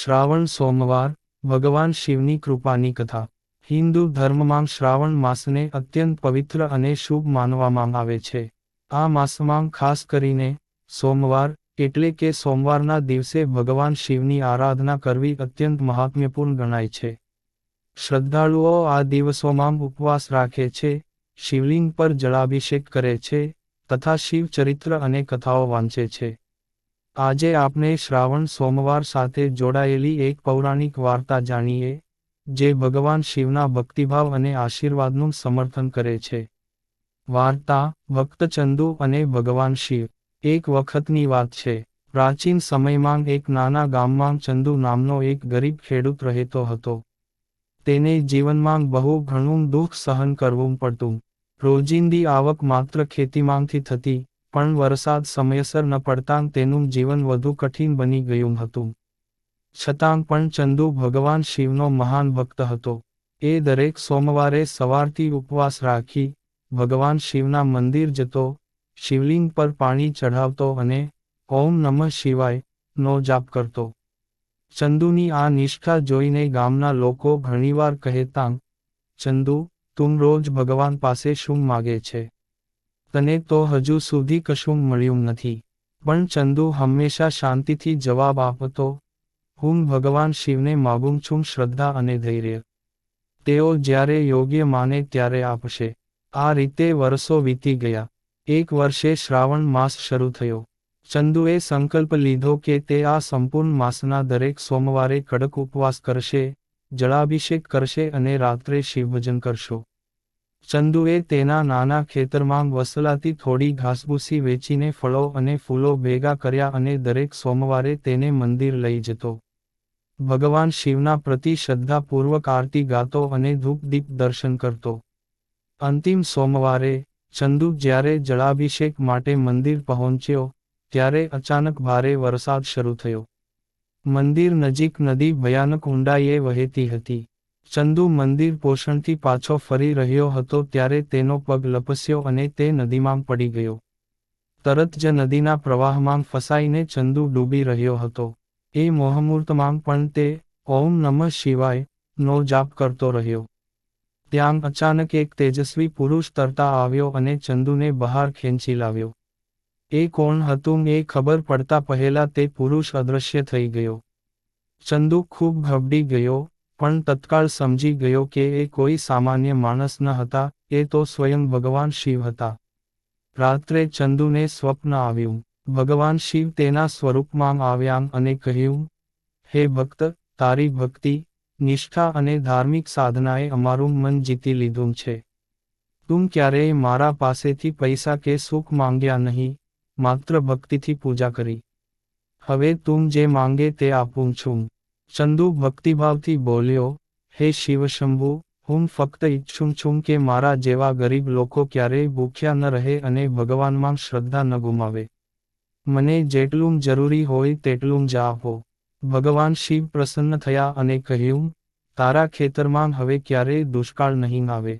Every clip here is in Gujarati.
શ્રાવણ સોમવાર, ભગવાન શિવની કૃપાની કથા. હિન્દુ ધર્મમાં શ્રાવણ માસને અત્યંત પવિત્ર અને શુભ માનવામાં આવે છે. આ માસમાં ખાસ કરીને, સોમવાર, એટલે કે સોમવારના દિવસે ભગવાન શિવની આરાધના કરવી અત્યંત મહાત્મ્યપૂર્ણ ગણાય છે. શ્રદ્ધાળુઓ આ દિવસોમાં ઉપવાસ રાખે છે, શિવલિંગ પર જળાભિષેક કરે છે, તથા શિવ ચરિત્ર અને કથાઓ વાંચે છે. આજે આપણે શ્રાવણ સોમવાર સાથે જોડાયેલી એક પૌરાણિક વાર્તા જાણીએ, જે ભગવાન શિવના ભક્તિભાવ અને આશીર્વાદનું સમર્થન કરે છે. વાર્તા ભક્ત ચંદુ અને ભગવાન શિવ. એક વખતની વાત છે. પ્રાચીન સમયમાં એક નાના ગામમાં ચંદુ નામનો એક ગરીબ ખેડૂત રહેતો હતો. તેને જીવનમાં બહુ ઘણું દુઃખ સહન કરવું પડતું. રોજિંદી આવક માત્ર ખેતીમાંથી થતી પણ વરસાદ સમયસર ન પડતાં તેનું જીવન વધુ કઠિન બની ગયું હતું. છતાં પણ ચંદુ ભગવાન શિવનો મહાન ભક્ત હતો. એ દરેક સોમવારે સવારથી ઉપવાસ રાખી ભગવાન શિવના મંદિર જતો, શિવલિંગ પર પાણી ચઢાવતો અને ઓમ નમઃ શિવાય નો જાપ કરતો. ચંદુની આ નિષ્ઠા જોઈને ગામના લોકો ઘણીવાર કહેતા, ચંદુ, તું રોજ ભગવાન પાસે શું માગે છે? તને તો હજુ સુધી કશું મળ્યું નથી. પણ ચંદુ હંમેશા શાંતિથી જવાબ આપતો, હું ભગવાન શિવને માગું છું શ્રદ્ધા અને ધૈર્ય. તેઓ જ્યારે યોગ્ય માને ત્યારે આપશે. આ રીતે વર્ષો વીતી ગયા. એક વર્ષે શ્રાવણ માસ શરૂ થયો. ચંદુએ સંકલ્પ લીધો કે તે આ સંપૂર્ણ માસના દરેક સોમવારે કડક ઉપવાસ કરશે, જળાભિષેક કરશે અને રાત્રે શિવભજન કરશો. ચંદુએ તેના નાના ખેતરમાં વસલાતી થોડી ઘાસભૂસી વેચીને ફળો અને ફૂલો ભેગા કર્યા અને દરેક સોમવારે તેને મંદિર લઈ જતો. ભગવાન શિવના પ્રતિ શ્રદ્ધાપૂર્વક આરતી ગાતો અને ધૂપદીપ દર્શન કરતો. અંતિમ સોમવારે ચંદુ જ્યારે જળાભિષેક માટે મંદિર પહોંચ્યો, ત્યારે અચાનક ભારે વરસાદ શરૂ થયો. મંદિર નજીક નદી ભયાનક ઊંડાઈએ વહેતી હતી. ચંદુ મંદિર પોષણથી પાછો ફરી રહ્યો હતો ત્યારે તેનો પગ લપસ્યો અને તે નદીમાં પડી ગયો. તરત જ નદીના પ્રવાહમાં ફસાઈને ચંદુ ડૂબી રહ્યો હતો. એ મોહમૂર્તમાં પણ તે ઓમ નમઃ શિવાય નો જાપ કરતો રહ્યો. ત્યાં અચાનક એક તેજસ્વી પુરુષ તરતા આવ્યો અને ચંદુને બહાર ખેંચી લાવ્યો. એ કોણ હતું એ ખબર પડતા પહેલા તે પુરુષ અદૃશ્ય થઈ ગયો. ચંદુ ખૂબ ગભડી ગયો પણ તત્કાળ સમજી ગયો કે એ કોઈ સામાન્ય માણસ ન હતા, એ તો સ્વયં ભગવાન શિવ હતા. રાત્રે ચંદુને સ્વપ્ન આવ્યું. ભગવાન શિવ તેના સ્વરૂપમાં આવ્યા અને કહ્યું, હે ભક્ત, તારી ભક્તિ, નિષ્ઠા અને ધાર્મિક સાધનાએ અમારું મન જીતી લીધું છે. તું ક્યારેય મારા પાસેથી પૈસા કે સુખ માંગ્યા નહીં, માત્ર ભક્તિથી પૂજા કરી. હવે તું જે માંગે તે આપું છું. ચંદુ ભક્તિભાવથી બોલ્યો, હે શિવશંભુ હું ફક્ત ઈચ્છું છું કે મારા જેવા ગરીબ લોકો ક્યારેય ભૂખ્યા ન રહે અને ભગવાનમાં શ્રદ્ધા ન ગુમાવે. મને જેટલું જરૂરી હોય તેટલું જ આપો. ભગવાન શિવ પ્રસન્ન થયા અને કહ્યું, તારા ખેતરમાં હવે ક્યારેય દુષ્કાળ નહીં આવે.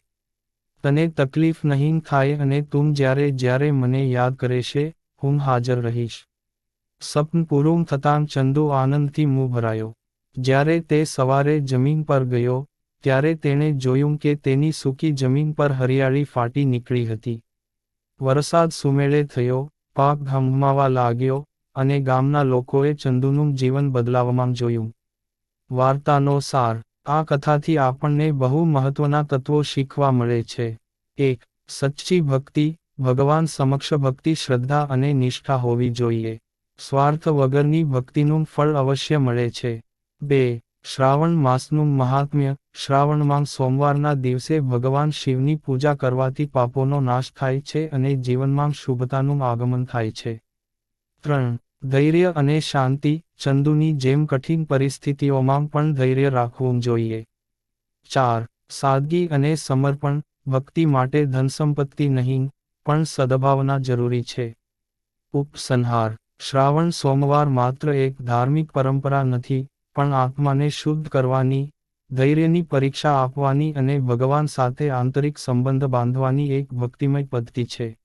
તને તકલીફ નહીં થાય અને તું જ્યારે જ્યારે મને યાદ કરે છે હું હાજર રહીશ. સપન પૂરું થતાં ચંદુ આનંદથી મું ભરાયો. જ્યારે તે સવારે જમીન પર ગયો, ત્યારે તેણે જોયું કે તેની સૂકી જમીન પર હરિયાળી ફાટી નીકળી હતી. વરસાદ સુમેળે થયો, પાક ઘમઘમાવા લાગ્યો અને ગામના લોકોએ ચંદુનું જીવન બદલાવવામાં જોયું. વાર્તાનો સાર, આ કથાથી આપણને બહુ મહત્વના તત્વો શીખવા મળે છે. એક, સચ્ચી ભક્તિ, ભગવાન સમક્ષ ભક્તિ શ્રદ્ધા અને નિષ્ઠા હોવી જોઈએ. સ્વાર્થ વગરની ભક્તિનું ફળ અવશ્ય મળે છે. બે, શ્રાવણ માસનું મહાત્મ્ય શ્રાવણમાં સોમવારના દિવસે ભગવાન શિવની પૂજા કરવાથી પાપોનો નાશ થાય છે અને જીવનમાં શુભતાનું આગમન થાય છે. ત્રણ, ધૈર્ય અને શાંતિ, ચંદુની જેમ કઠિન પરિસ્થિતિઓમાં પણ ધૈર્ય રાખવું જોઈએ. ચાર, સાદગી અને સમર્પણ, ભક્તિ માટે ધનસંપત્તિ નહીં, પણ સદભાવના જરૂરી છે. ઉપસંહાર શ્રાવણ સોમવાર માત્ર એક ધાર્મિક પરંપરા નથી પણ આત્માને શુદ્ધ કરવાની, ધૈર્યની પરીક્ષા આપવાની અને ભગવાન સાથે આંતરિક સંબંધ બાંધવાની એક ભક્તિમય પદ્ધતિ છે.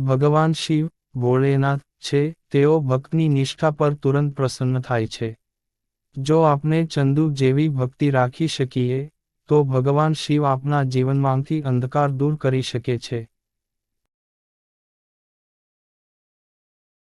ભગવાન શિવ, ભોળેનાથ છે, તેઓ ભક્તની નિષ્ઠા પર તુરંત પ્રસન્ન થાય છે. જો આપણે ચંદુ જેવી ભક્તિ રાખી શકીએ, તો ભગવાન શિવ આપના જીવનમાંથી અંધકાર દૂર કરી શકે છે.